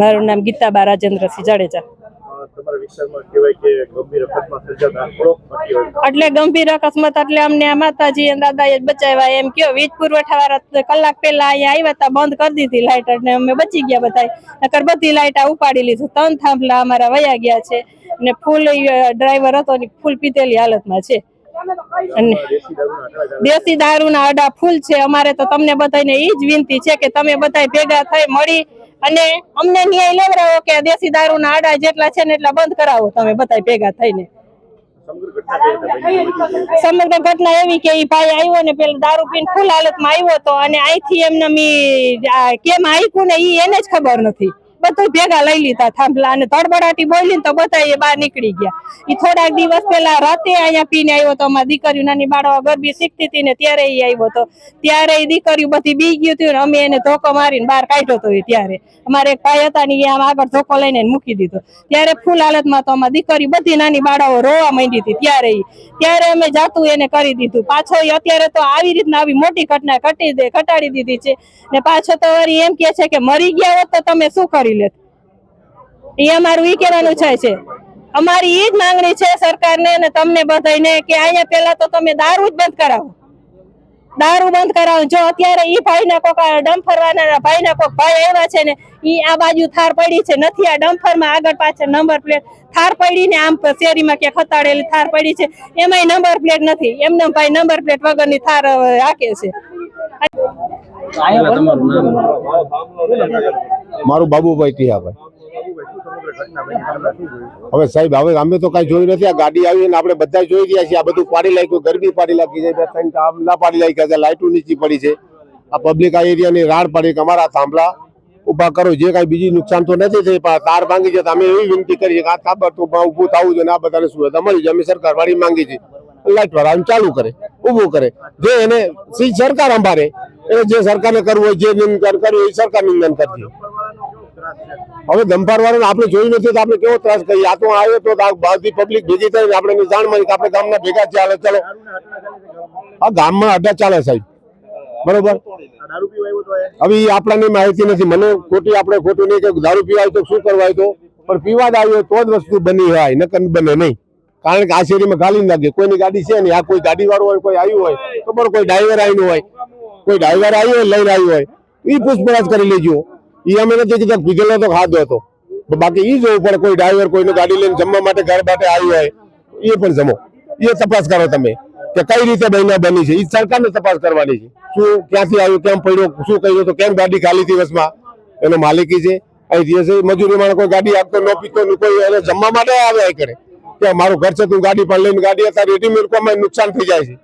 મારું નામ ગીતાબા રાજેન્દ્રસિંહ જાડેજા. એટલે ગંભીર અકસ્માત એટલે અમને માતાજી દાદા એ બચાવ્યા. એમ કયો વીજ પુરવઠા વાળા કલાક પહેલા અહીંયા આવ્યા હતા બંધ કરી દીધી લાઈટ અને અમે બચી ગયા બધા નકર બધી લાઈટ આ ઉપાડી લીધું. ત્રણ થાંભલા અમારા વયા ગયા છે. ને ફૂલ ડ્રાઈવર હતો ને ફૂલ પીતેલી હાલતમાં છે. અને દેશી દારૂના અડા ફૂલ છે. અમારે તો તમને બધાને ઈ જ વિનંતી છે કે તમે બધા ભેગા થઈ મળી અને અમને ન્યાય લેવડાવો કે દેશી દારૂના આડા જેટલા છે ને એટલા બંધ કરાવો તમે બધા ભેગા થઈને સમગ્ર ઘટના હતી? એવી કે એ ભાઈ આવ્યો ને પેલો દારૂ પીને ફૂલ હાલતમાં આવ્યો તો અને અહીંથી એમને કેમ આયકું ને એ એને જ ખબર નથી બધું ભેગા લઈ લીધા થાંભલા અને ધડબડાટી બોલી તો બધા એ બહાર નીકળી ગયા. એ થોડાક દિવસ પહેલા રાતે અહીંયા પીને આવ્યો તો અમારી દીકરીઓ નાની બાળવા ગરબી શીખતી હતી ને ત્યારે એ આવ્યો હતો ત્યારે એ દીકરીઓ બધી બી ગયું હતું ને અમે એને ધોકો મારીને બહાર કાઢ્યો તો એ ત્યારે. અમારે એક ભાઈ હતા ને આમ આગળ ધોકો લઈને મૂકી દીધો. ત્યારે ફૂલ હાલતમાં તો અમારી દીકરી બધી નાની બાળાઓ રોવા માંડી હતી ત્યારે ત્યારે અમે જાતું એને કરી દીધું. પાછો એ અત્યારે તો આવી રીતના આવી મોટી ઘટના ઘટી દે ઘટાડી દીધી છે. ને પાછો તો વળી એમ કે છે કે મરી ગયા હોત તો તમે શું કરી લેત એ અમારું એ કહેવાનું છે છે. અમારી એ જ માંગણી છે સરકારને અને તમને બધાને કે અહીંયા પેલા તો તમે દારૂ જ બંધ કરાવો. દારૂ બંધ કરાવો. જો અત્યારે એ ભાઈના કોક ડમ્ફરવાના ડમ્ફર ભાઈના કોક ભાઈ એવા છે ને એ આ બાજુ થાર પડી છે. નથી આ ડમ્ફરમાં આગળ પાછળ નંબર પ્લેટ થાર પડી ને આમ શેરીમાં ક્યાંક ખતાડેલી થાર પડી છે. એમાંય નંબર પ્લેટ નથી. એમને ભાઈ નંબર પ્લેટ વગરની થાર હાકે છે. મારું બાબુભાઈ ટીહાભાઈ હવે સાહેબ, હવે અમે તો કઈ જોયું નથી. આ ગાડી આવી ને આપણે બધા જોઈ રહ્યા છીએ. આ બધું પાડી લાગ્યું ગરબી પાડી લાગી છે. બે ત્રણ કામ ના પાડી લાગી છે. લાઇટો નીચી પડી છે. આ પબ્લિક આ એરિયાની રાડ પડી કે અમારા થાંભલા ઊભા કરો. જે કાંઈ બીજી નુકસાન તો નથી થઈ, પણ તાર ભાંગી જાય તો અમે એવી વિનંતી કરીએ કે આ તાબર તો ઊભું થવું જોઈએ આ બધાને સુવિધા મળી જાય અમે સરકાર વાળી માંગી છે લાઇટ વાળા ચાલુ કરે, ઊભું કરે. જે એને સરકાર અંભારે એને જે સરકારને કરવું હોય, જે નિંદન કરવું હોય, એ સરકાર નિંદન કરશે હવે દંપાર વાળાને આપણે જોયું નથી તો આપણે કેવો ત્રાસ કરીએ? આ તો આવ્યો તો બધી પબ્લિક ભેગી થઈને આપણે જાણ મળી કે આપણે ગામના ભેગા ચાલે, ચાલો. આ ગામમાં અડ્ડા ચાલે સાહેબ. બરોબર? આવ્યો? હવે એ આપણને માહિતી નથી. મને ખોટી આપણે ખોટું નહીં કે દારૂ પીવાય તો શું કરવાય તો? પણ પીવા જ આવ્યો તો જ વસ્તુ બની હોય, નકર બને નહીં. કારણ કે આ શેરીમાં ખાલી લાગે. કોઈની ગાડી છે નહીં? આ કોઈ ગાડી વાળો હોય, કોઈ આવ્યું હોય, તો પણ કોઈ ડ્રાઈવર આવીને હોય. કોઈ ડ્રાઈવર આવ્યો હોય, લઈને આવ્યો હોય. એ પૂછપરછ કરી લેજો. એ અમે નથી કીધા પીધેલો તો ખાધો હતો. બાકી એ જોવું પડે, કોઈ ડ્રાઈવર કોઈને ગાડી લઈને જમવા માટે ઘર માટે આવી હોય એ પણ જમો. એ તપાસ કરો તમે, કે કઈ રીતે બહેના બની છે. એ સરકારને તપાસ કરવાની છે. શું ક્યાંથી આવ્યું, કેમ પડ્યો, શું કર્યું તો કેમ ગાડી ખાલી દિવસમાં એનો માલિકી છે. અહીં દિવસે મજૂરી માણસ કોઈ ગાડી આપતો, ન પીતો કોઈ, એને જમવા માટે આવે કરે. કે મારું ઘર છે, તું ગાડી પણ લઈને ગાડી, અત્યારે રેડીમેડ કોમાં નુકસાન થઈ જાય છે.